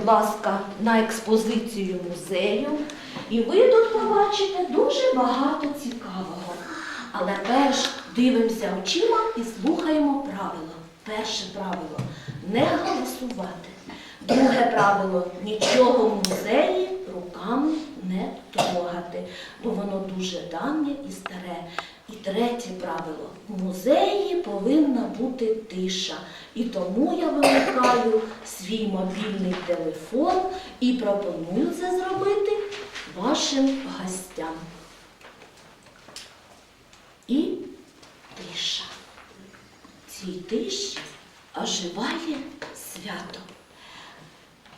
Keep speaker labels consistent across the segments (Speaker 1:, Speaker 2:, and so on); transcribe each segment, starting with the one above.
Speaker 1: будь ласка, на експозицію музею, і ви тут побачите дуже багато цікавого. Але перш дивимося очима і слухаємо правило. Перше правило не голосувати. Друге правило нічого в музеї руками не трогати, бо воно дуже давнє і старе. І третє правило в музеї повинна бути тиша. І тому я вимикаю свій мобільний телефон і пропоную це зробити вашим гостям. І тиша. Цій тиші оживає свято.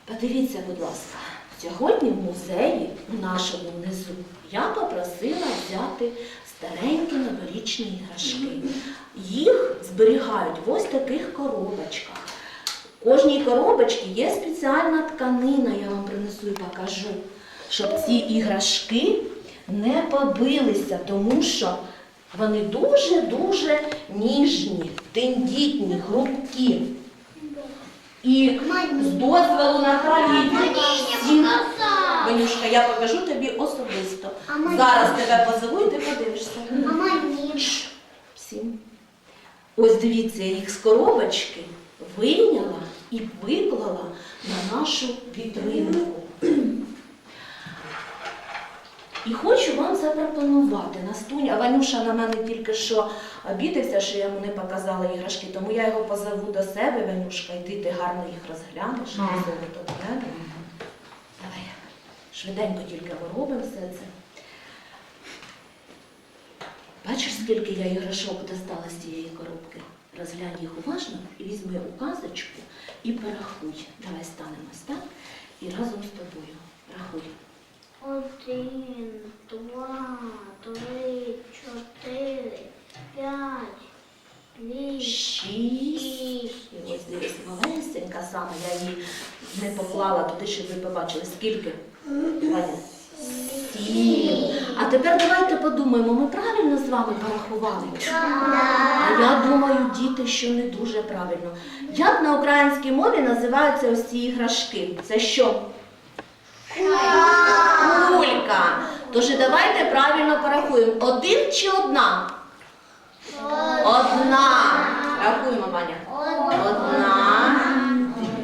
Speaker 1: Подивіться, будь ласка, сьогодні в музеї, у нашому внизу, я попросила взяти старенькі новорічні іграшки. Їх зберігають в ось таких коробочках. В кожній коробочці є спеціальна тканина, я вам принесу і покажу, щоб ці іграшки не побилися, тому що вони дуже-дуже ніжні, тендітні, хрупкі. І з дозволу Наталії всім- Ванюшка, я покажу тобі особисто. Зараз тебе позову і ти подивишся. Всім. Ось дивіться, я їх з коробочки вийняла і виклала на нашу вітринку. І хочу вам запропонувати Настуня. А Ванюша на мене тільки що обідався, що я йому не показала іграшки, тому я його позову до себе, Ванюшка, йди ти гарно їх розглянеш. Глянемо. Давай, швиденько тільки ми робимо все це. Бачиш, скільки я іграшок достала з цієї коробки? Розглянь їх уважно і візьми указочку і порахуй. Давай станемось, так? І разом з тобою. Рахуй.
Speaker 2: Один, два, три, чотири, п'ять, шість,
Speaker 1: Шість. І ось дивись, малесенька саме, я її не поклала туди, щоб ви побачили. Скільки? Ваня? Сім. А тепер давайте подумаємо, ми правильно з вами порахували? А я думаю, діти, що не дуже правильно. Як на українській мові називаються ось ці іграшки? Це що? Кулька. Тож давайте правильно порахуємо. Один чи одна? Одна. Рахуємо, Ваня. Одна,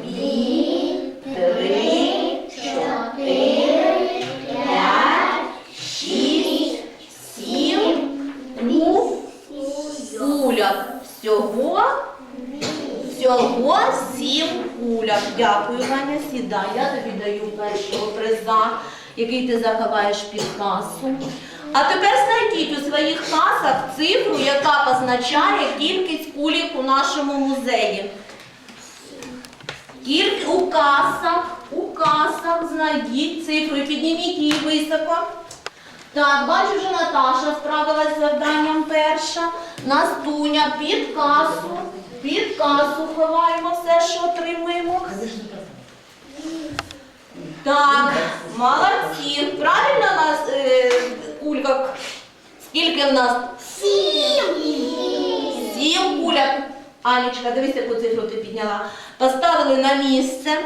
Speaker 1: дві, три, чотири, п'ять, шість, сім, ну, куляк. Всього, всього сім куляк. Дякую, Ваня. Сідай. Я тобі даю першого приза, який ти заховаєш під касу. А тепер знайдіть у своїх касах цифру, яка позначає кількість кулік у нашому музеї. Тільки у касах, у касах знайдіть цифру підніміть її високо. Так, бачу, вже Наташа справилась з завданням перша. Настуня під касу. Під касу ховаємо все, що отримуємо. Так, молодці. Правильно у нас е, кулька? Скільки в нас? Сім куляк. Анічка, дивись, яку цифру ти підняла. Поставили на місце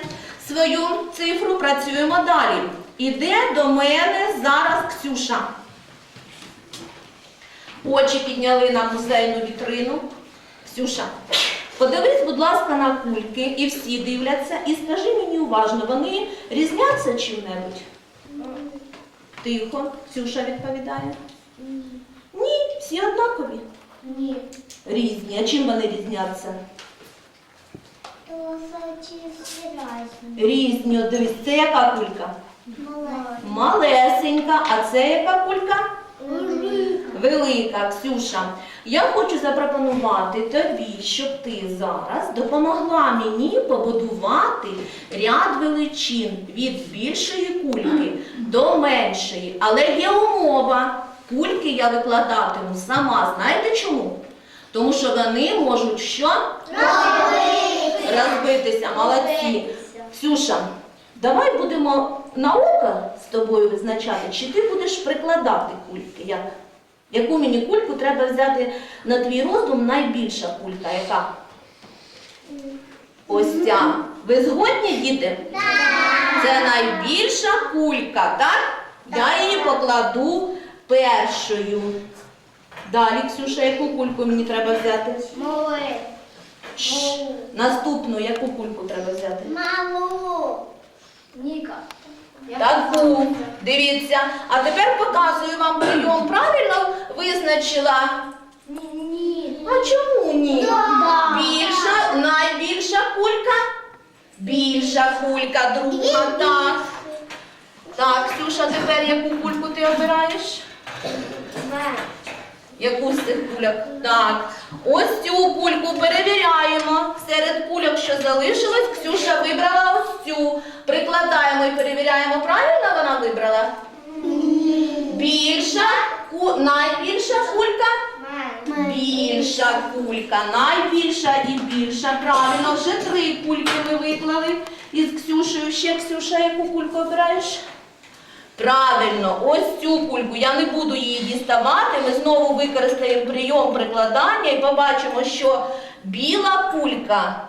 Speaker 1: свою цифру, працюємо далі. Іде до мене зараз Ксюша. Очі підняли на музейну вітрину. Ксюша, подивись, будь ласка, на кульки, і всі дивляться, і скажи мені уважно, вони різняться чим-небудь? Тихо, Ксюша відповідає. Ні, всі однакові.
Speaker 2: Ні.
Speaker 1: Різні. А чим вони різняться? Різні. От Дивись, це яка кулька?
Speaker 2: Маленькі.
Speaker 1: Малесенька. А це яка кулька?
Speaker 2: Велика.
Speaker 1: Велика, Ксюша. Я хочу запропонувати тобі, щоб ти зараз допомогла мені побудувати ряд величин від більшої кульки до меншої. Але є умова. Кульки я викладатиму сама. Знаєте чому? Тому що вони можуть що? Розбитися. Молодці. Ксюша, давай будемо на око з тобою визначати, чи ти будеш прикладати кульки. Як? Яку мені кульку треба взяти на твій роздум найбільша кулька? Яка? Ось ця. Ви згодні, діти? Це найбільша кулька, так? Я її покладу першою. Далі, Ксюша, яку кульку мені треба взяти?
Speaker 2: Мале.
Speaker 1: Шш. Наступну, яку кульку треба взяти?
Speaker 2: Малу.
Speaker 3: Ніка.
Speaker 1: Таку. Дивіться. А тепер показую вам прийом. Правильно визначила?
Speaker 2: Ні.
Speaker 1: А чому ні?
Speaker 2: Да.
Speaker 1: Більша, найбільша кулька. Більша кулька, друга, так. Так, Ксюша, тепер яку кульку ти обираєш? Яку з цих кульок? Так. Ось цю кульку перевіряємо. Серед кульок, що залишилось, Ксюша вибрала ось цю. Прикладаємо і перевіряємо, правильно вона вибрала? Більша, найбільша кулька. Більша кулька, найбільша і більша. Правильно, вже три кульки ми виклали із Ксюшею. Ще Ксюша, яку кульку обираєш? Правильно, ось цю кульку. Я не буду її діставати. Ми знову використаємо прийом прикладання і побачимо, що біла кулька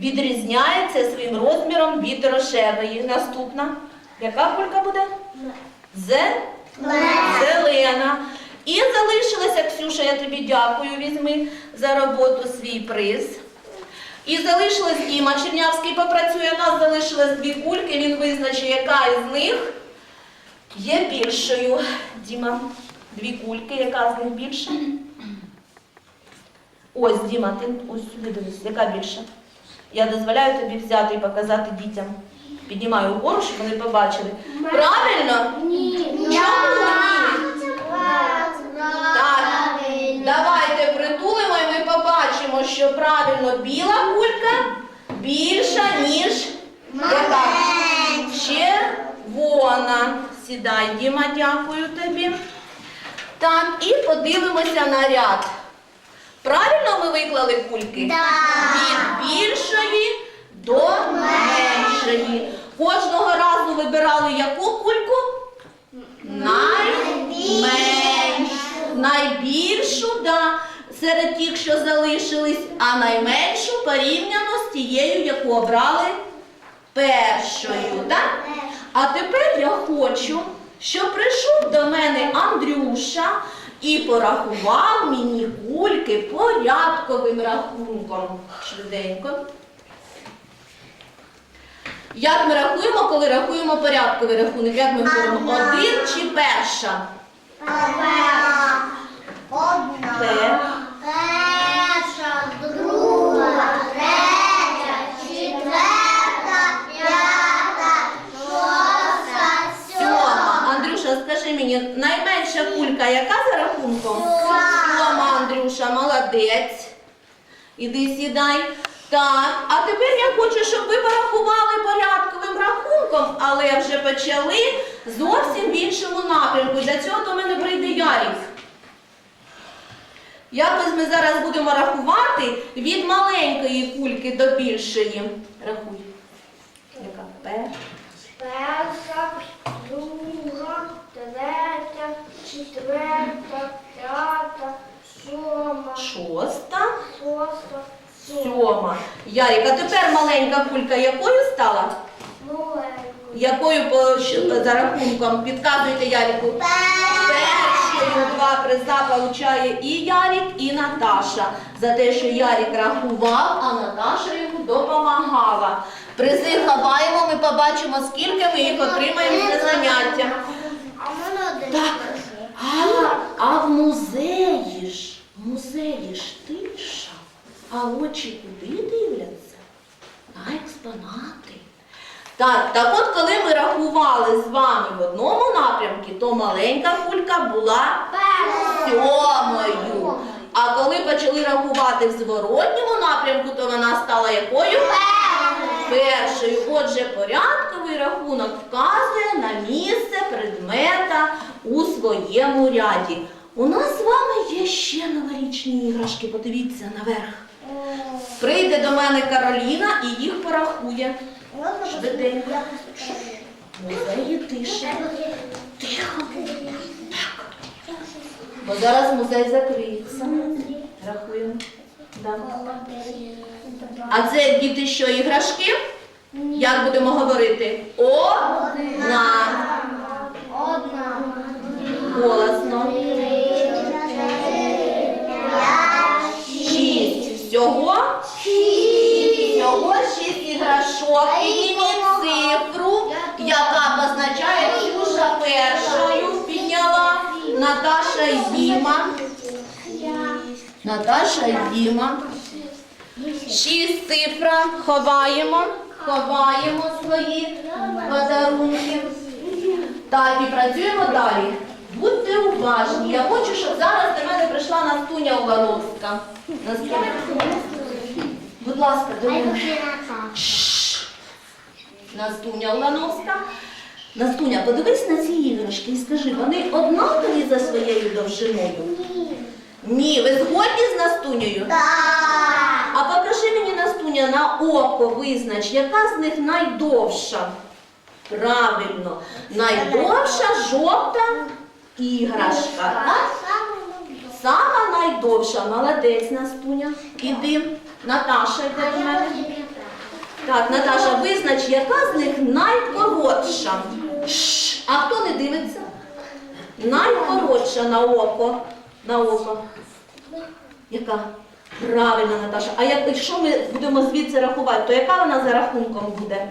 Speaker 1: відрізняється своїм розміром від рожевої. Наступна. Яка кулька буде? Зе? Зелена. І залишилася, Ксюша, я тобі дякую, візьми за роботу свій приз. І залишилась Діма Чернявський попрацює. У нас залишилось дві кульки, він визначить, яка із них є більшою. Діма, дві кульки, яка з них більша? Ось, Діма, ти ось сюди дивись, яка більша? Я дозволяю тобі взяти і показати дітям. Піднімаю вгору, щоб вони побачили. Правильно?
Speaker 2: Ні.
Speaker 1: Чому ні? Так, давайте притулимо і ми побачимо, що правильно біла кулька більша, ніж яка? Червона. Сідай, Діма, дякую тобі. Так, і подивимося на ряд. Правильно ми виклали кульки? Від більшої до меншої. Кожного разу вибирали яку кульку? Найменшу. Найбільшу, да, серед тих, що залишились, а найменшу порівняно з тією, яку обрали першою. Так? А тепер я хочу, щоб прийшов до мене Андрюша і порахував мені кульки порядковим рахунком. Швиденько. Як ми рахуємо, коли рахуємо порядковий рахунок? Як ми говоримо? Один чи перша?
Speaker 2: Одна.
Speaker 1: Пе.
Speaker 2: Перша, друга, третя, четверта, п'ята, шоста,
Speaker 1: Сьома. Андрюша, скажи мені, найменша кулька яка за рахунком?
Speaker 2: Сьома.
Speaker 1: Сьома, Андрюша, молодець. Іди сідай. Так, а тепер я хочу, щоб ви порахували порядковим рахунком, але вже почали зовсім в іншому напрямку. Для цього до мене прийде Ярік. Якось ми зараз будемо рахувати від маленької кульки до більшої. Рахуй. Яка? Перша.
Speaker 3: Перша, друга, третя, четверта, п'ята, сьома,
Speaker 1: Шоста.
Speaker 3: шоста, сьома.
Speaker 1: Сьома. А тепер маленька кулька якою стала? Якою по, щ- за рахунком? Підказуйте Ярику. Першою два приза получає і Ярік, і Наташа. За те, що Ярік рахував, а Наташа йому допомагала. Призи ховаємо, ми побачимо, скільки ми їх отримаємо за заняття.
Speaker 2: А.
Speaker 1: А, а в музеї ж, в музеї ж тиша, а очі куди дивляться? На експонати. Так, так от коли ми рахували з вами в одному напрямку, то маленька кулька була сьомою. А коли почали рахувати в зворотньому напрямку, то вона стала якою? Першою. Отже, порядковий рахунок вказує на місце предмета у своєму ряді. У нас з вами є ще новорічні іграшки. Подивіться наверх. Прийде до мене Кароліна і їх порахує. Швиденько. Музеї тиша. Тихо. Так. Бо зараз музей закриється. Рахуємо. А це діти що, іграшки? Як будемо говорити? Одна.
Speaker 2: Одна.
Speaker 1: Голосно. Іграшок. Підніміть цифру, яка позначає Ксюша першою підняла. Наташа і Діма. Наташа і Діма. Шість цифра. Ховаємо. Ховаємо свої подарунки. Так, і працюємо далі. Будьте уважні. Я хочу, щоб зараз до мене прийшла Настуня Увановська. Настуня. Будь ласка, до мене. Настуня Улановська. Настуня, подивись на ці іграшки і скажи, вони однакові за своєю довжиною? Ні, ви згодні з Настунею? А покажи мені Настуня на око визнач, яка з них найдовша? Правильно, найдовша жовта іграшка. Так? Сама найдовша, молодець Настуня. Іди. Наташа йде до мене. Так, Наташа, визнач, яка з них найкоротша. Шш, а хто не дивиться? Найкоротша на око. На око. Яка? Правильно, Наташа. А як, якщо ми будемо звідси рахувати, то яка вона за рахунком буде?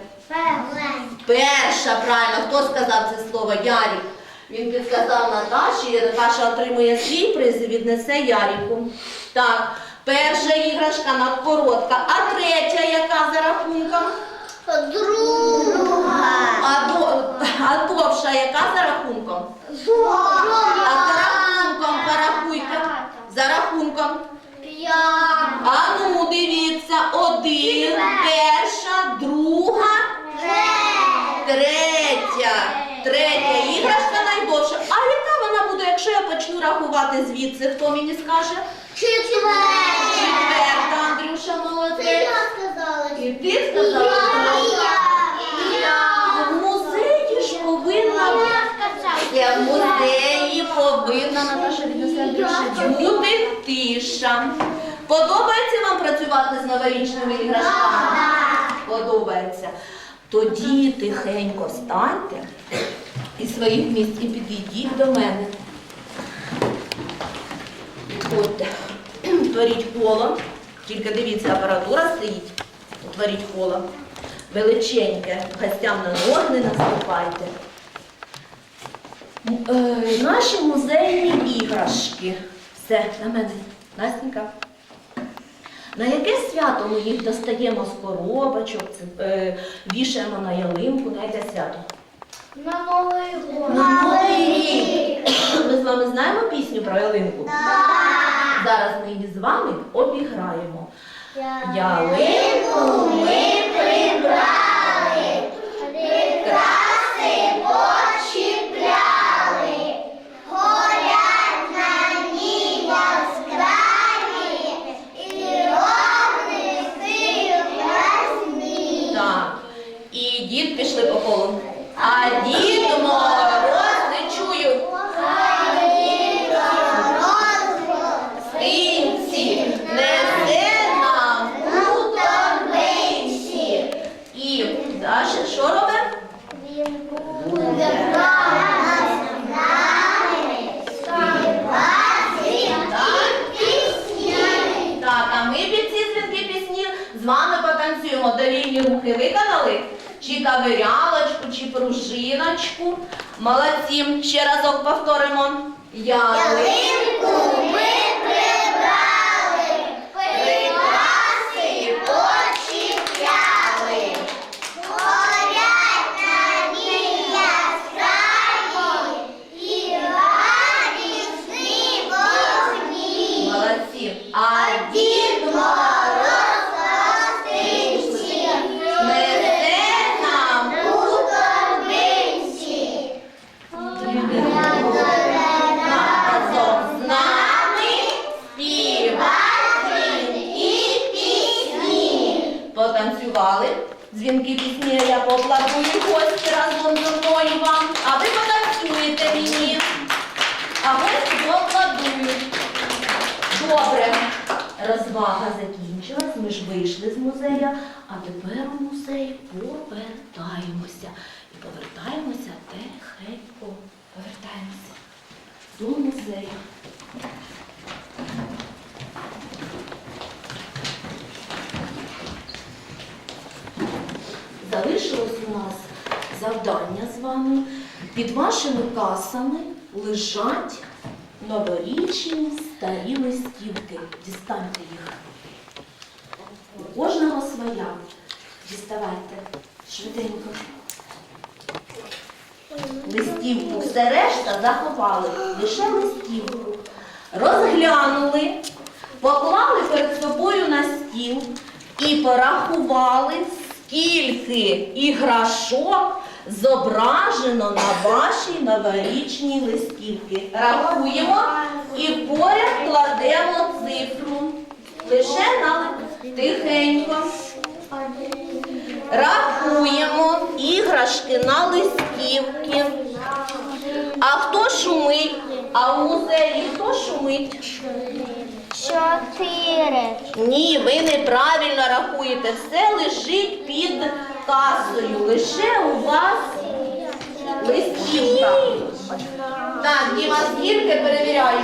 Speaker 1: Перша, правильно, хто сказав це слово? Ярік. Він підказав Наташі, і Наташа отримує свій приз і віднесе Яріку. Так, перша іграшка надкоротка, а третя яка за рахунком?
Speaker 2: Друга.
Speaker 1: А, до, а довша яка за рахунком? А за рахунком порахуйте. За рахунком. А ну, дивіться, один, перша, друга, третя. Третя іграшка найдовша. А яка вона буде, якщо я почну рахувати звідси? Хто мені скаже?
Speaker 2: Четверта.
Speaker 1: Андрюша, молодець.
Speaker 2: я сказала.
Speaker 1: І ти сказала? В музеї ж повинна Це в музеї повинна Наташа віднесе Андрюша, бути тиша. Подобається вам працювати з новорічними іграшками? Подобається. Тоді тихенько встаньте із своїх місць і підійдіть до мене. Підходьте, творіть коло. Тільки дивіться, апаратура стоїть. Творіть коло. Величеньке. Гостям на ноги не наступайте. Е, Наші музейні іграшки. Все, на мене. Настенька. На яке свято ми їх достаємо з коробочок, е, вішаємо на ялинку, на яке свято?
Speaker 3: На Новий год.
Speaker 1: На Новий рік. Ми з вами знаємо пісню про ялинку? Зараз ми її з вами обіграємо. Ялинку ми прибрали, Дістаньте їх. У кожного своя. Діставайте швиденько. Листівку. Все решта заховали. Лише листівку. Розглянули, поклали перед собою на стіл і порахували, скільки іграшок зображено на вашій новорічній листівці. Рахуємо і поряд кладемо цифру. Лише на тихенько. Рахуємо іграшки на листівки. А хто шумить? А у музеї хто шумить?
Speaker 3: Чотири.
Speaker 1: Ні, ви неправильно рахуєте. Все лежить під касою. Лише у вас листівка. Так, Діма, скільки перевіряю?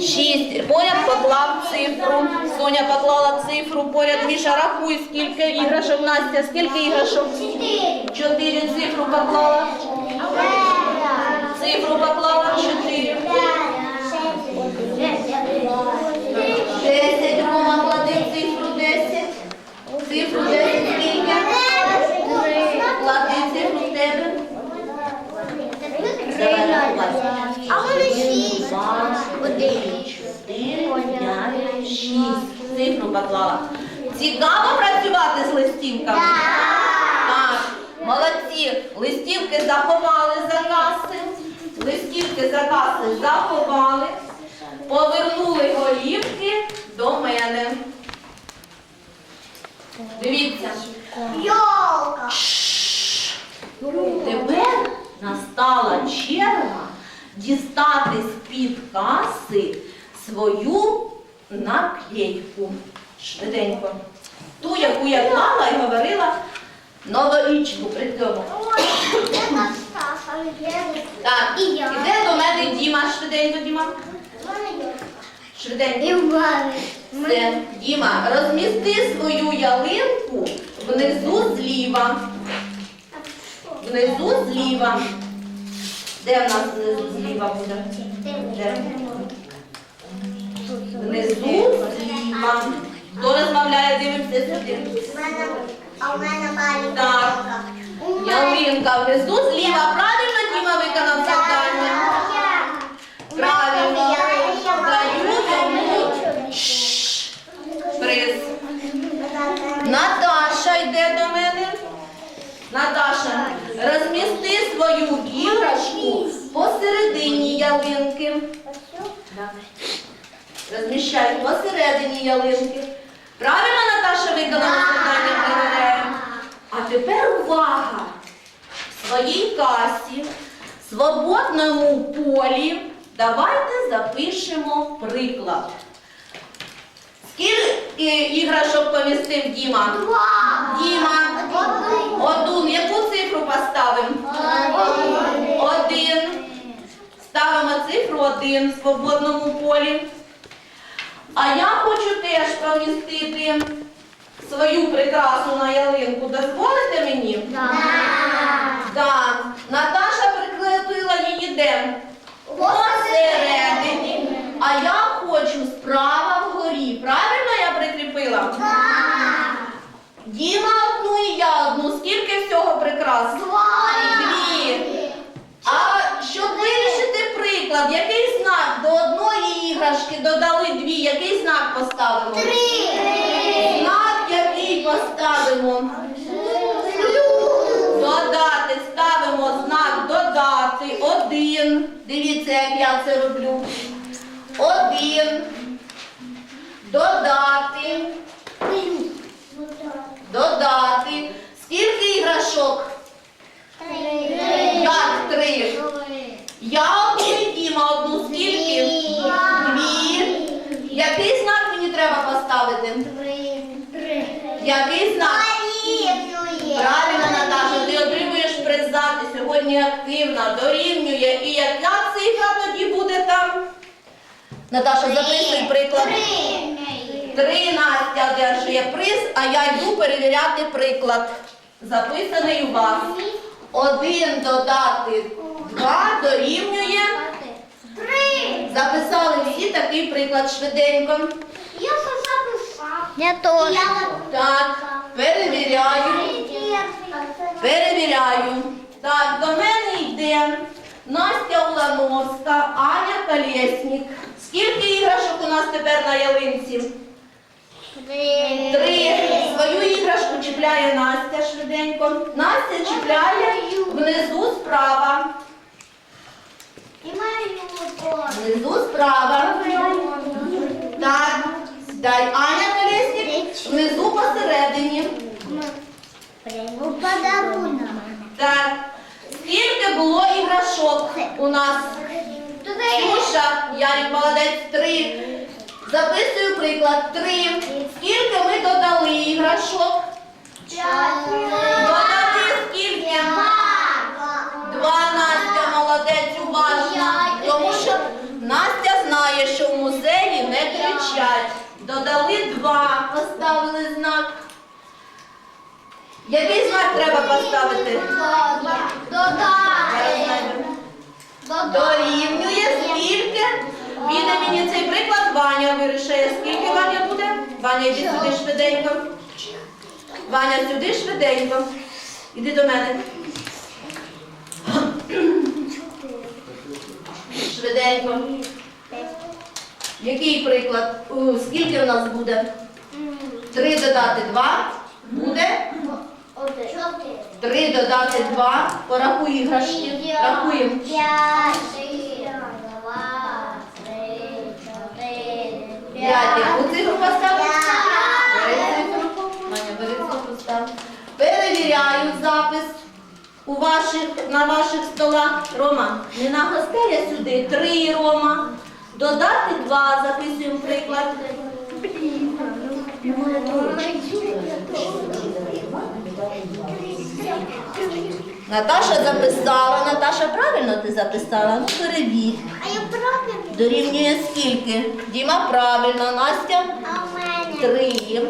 Speaker 1: Шість. Поряд поклав цифру. Соня поклала цифру. Поряд Міша рахуй, скільки іграшок. Настя, скільки іграшок?
Speaker 3: Чотири.
Speaker 1: Чотири цифру поклала. Цифру поклала. Чотири. Десять. Рома, клади цифру десять. Цифру десять скільки? Клади цифру в тебе. Давай рахувати.
Speaker 3: А вони шість.
Speaker 1: Два, три, чотири, п'ять, шість. Цифру поклала. Цікаво працювати з листівками? Так. Молодці. Листівки заховали за каси. Листівки за каси заховали. Повернули голівки до мене. Дивіться.
Speaker 2: Йолка.
Speaker 1: Тепер настала черга дістати з-під каси свою наклейку. Швиденько. Ту, яку я клала і говорила новорічну при цьому. Так, іде до мене Діма. Швиденько, Діма. Швиденько. Все, Діма, розмісти свою ялинку внизу зліва. Внизу зліва. Де в нас внизу зліва буде? Де? Внизу зліва. Хто розмовляє, дивимося сюди.
Speaker 2: А у мене маленька.
Speaker 1: Так. Ялинка внизу зліва. Правильно Діма виконав завдання? Правильно. Даю йому приз. Наташа йде до мене. Наташа, розмісти свою іграшку посередині ялинки. Розміщай посередині ялинки. Правильно Наташа виконала завдання перевіряємо? А тепер увага! В своїй касі, в свободному полі, давайте запишемо приклад. Скільки іграшок помістив Діма? Діма. Одну. Яку цифру поставимо? Один. Ставимо цифру один в свободному полі. А я хочу теж помістити свою прикрасу на ялинку. Дозволите мені? Так. Наташа прикрепила її де? Посередині. А я хочу справа вгорі. Правильно я прикріпила? Діма одну і я одну. Скільки всього прикрас? Дві. А щоб вирішити приклад, який знак до одної іграшки додали дві, який знак поставимо? Три. Знак, який поставимо? Додати, ставимо знак додати. Один. Дивіться, як я це роблю. Один. Додати. Додати. Скільки іграшок? Як три? Я Який знак? Правильно, Наташа, ти отримуєш приз за, сьогодні активна, дорівнює. І яка цифра тоді буде там? Наташа, записуй приклад. Три Настя одержує приз, а я йду перевіряти приклад. Записаний у вас. Один додати два дорівнює. Записали всі такий приклад швиденько.
Speaker 2: Я.
Speaker 3: Я тоже.
Speaker 1: Так, перевіряю. Перевіряю. Так, до мене йде Настя Улановська, Аня Колєснік. Скільки іграшок у нас тепер на ялинці? Три. Свою іграшку чіпляє Настя швиденько. Настя чіпляє внизу справа. Внизу справа. Так. Дай Аня. Внизу посередині.
Speaker 2: Подарунок.
Speaker 1: Так. Скільки було іграшок у нас? Ксюша, Ярик, молодець, три. Записую приклад. Три. Скільки ми додали іграшок? Додали скільки? Два Настя, молодець, уважно. Тому що Настя знає, що в музеї не кричать. Додали два, поставили знак. Який знак треба поставити? Знайдемо. Дорівнює скільки? Піде мені цей приклад, Ваня вирішує. Скільки Ваня буде? Ваня, йди сюди швиденько. Ваня, сюди швиденько. Іди до мене. Швиденько. Який приклад? Скільки в нас буде? Три додати два. Буде? Три додати два. Порахуй іграшки. Рахуємо. П'ять. Яку цифру поставити? Бери цифру. Маня, бери цифру став. Перевіряю запис у ваших, на ваших столах. Рома, не на гостеля сюди. Три, Рома. Додати два. Записуємо приклад. Наташа записала. Наташа, правильно ти записала? Ну, перевір.
Speaker 2: А я правильно?
Speaker 1: Дорівнює скільки? Діма, правильно. Настя?
Speaker 2: А в мене?
Speaker 1: Три.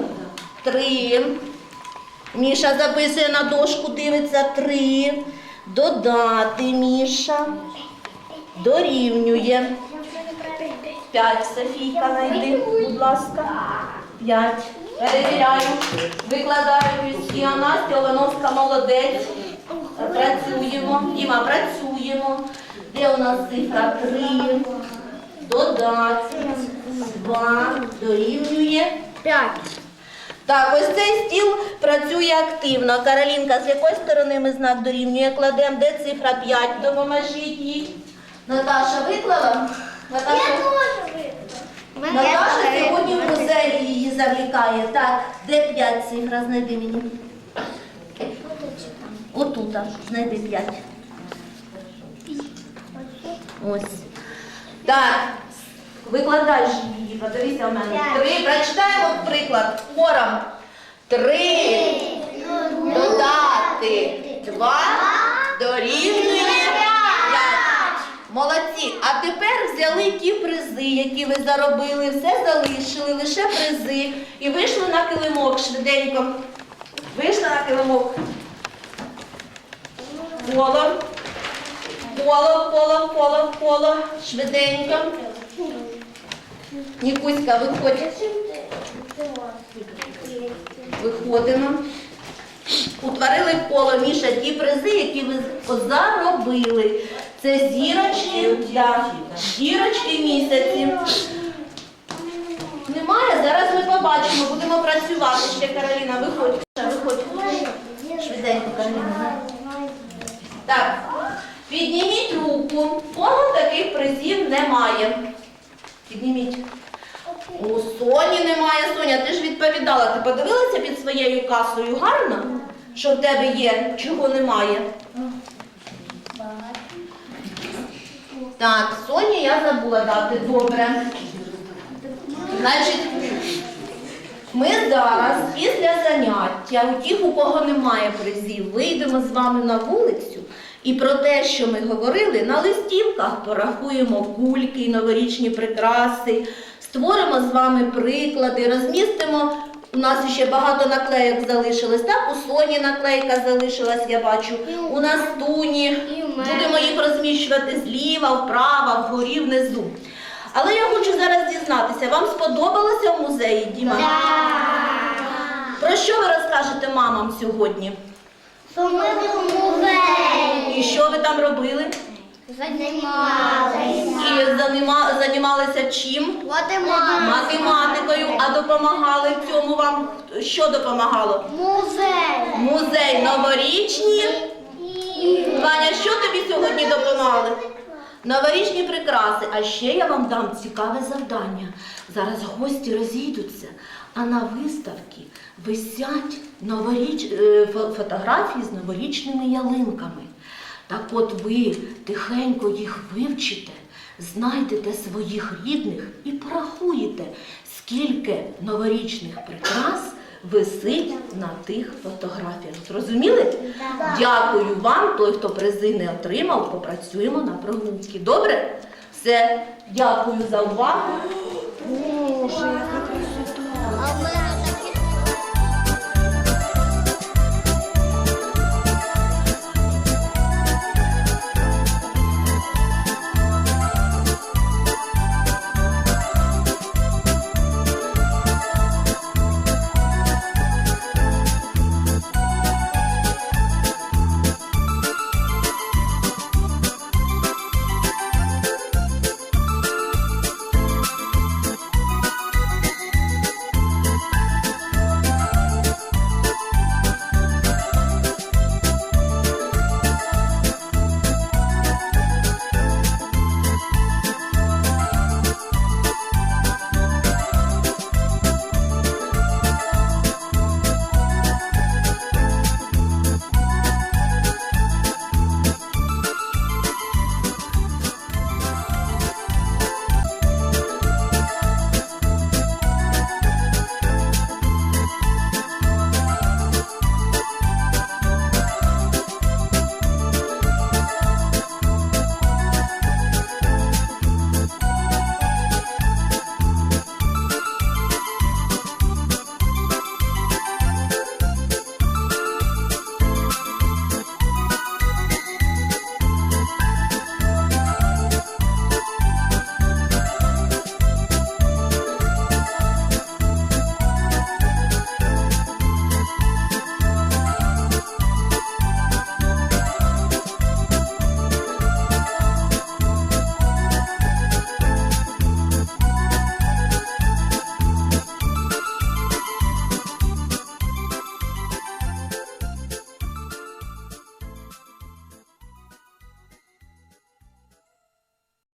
Speaker 1: Три. Міша записує на дошку, дивиться три. Додати Міша. Дорівнює. П'ять. Софійка, найди, будь ласка. П'ять. Перевіряю. Викладаю і Настя Оленовська молодець. Працюємо. Діма, працюємо. Де у нас цифра три? Додати. Два. Дорівнює.
Speaker 3: Пять.
Speaker 1: Так, ось цей стіл працює активно. Каролінка, з якої сторони ми знак дорівнює кладемо? Де цифра 5? Допоможіть їй. Наташа виклала? Наташа, Наташа сьогодні в музеї її завлікає. Так, де 5 цифра? Знайди мені. Отут, знайди 5. Ось. Так, викладай ж її, подивися в мене. Три. Прочитаємо приклад. Хором. Три. Додати. Два. Дорівнює. П'ять. Молодці. А тепер взяли ті призи, які ви заробили, все залишили, лише призи. І вийшли на килимок швиденько. Вийшли на килимок. Коло. Коло, коло, коло, коло. Швиденько. Нікуська, виходь. Виходимо. Утворили в коло Міша ті призи, які ви заробили. Це зірочки для зірочки місяці. Немає, зараз ми побачимо, будемо працювати ще, Кароліна. Виходь, виходь. Швиденько, Кароліна. Так, підніміть руку. Кого таких призів немає? Підніміть. У Соні немає. Соня, ти ж відповідала. Ти подивилася під своєю касою гарно? Що в тебе є, чого немає? Так, Соні я забула дати. Добре. Значить, Ми зараз після заняття, у тих, у кого немає призів, вийдемо з вами на вулицю і про те, що ми говорили, на листівках порахуємо кульки, новорічні прикраси, створимо з вами приклади, розмістимо. У нас ще багато наклейок залишилось. Так, у Соні наклейка залишилась, я бачу. У нас Туні. Будемо їх розміщувати зліва, вправо, вгорі, внизу. Але я хочу зараз дізнатися, вам сподобалося в музеї, Діма? Про що ви розкажете мамам сьогодні?
Speaker 3: Що ми в музеї
Speaker 1: І що ви там робили?
Speaker 3: Займалися.
Speaker 1: І занима- займалися чим?
Speaker 3: Математика.
Speaker 1: Математикою, а допомагали в цьому вам що допомагало?
Speaker 3: Музей.
Speaker 1: Музей новорічні. Ваня, що тобі сьогодні допомагали? Новорічні прикраси. А ще я вам дам цікаве завдання. Зараз гості розійдуться, а на виставці висять новоріч... е, фотографії з новорічними ялинками. Так от ви тихенько їх вивчите, знайдете своїх рідних і порахуєте, скільки новорічних прикрас висить на тих фотографіях. Зрозуміли? Дякую вам, той, хто призи не отримав, попрацюємо на прогулки. Добре? Все, дякую за увагу.
Speaker 3: Боже,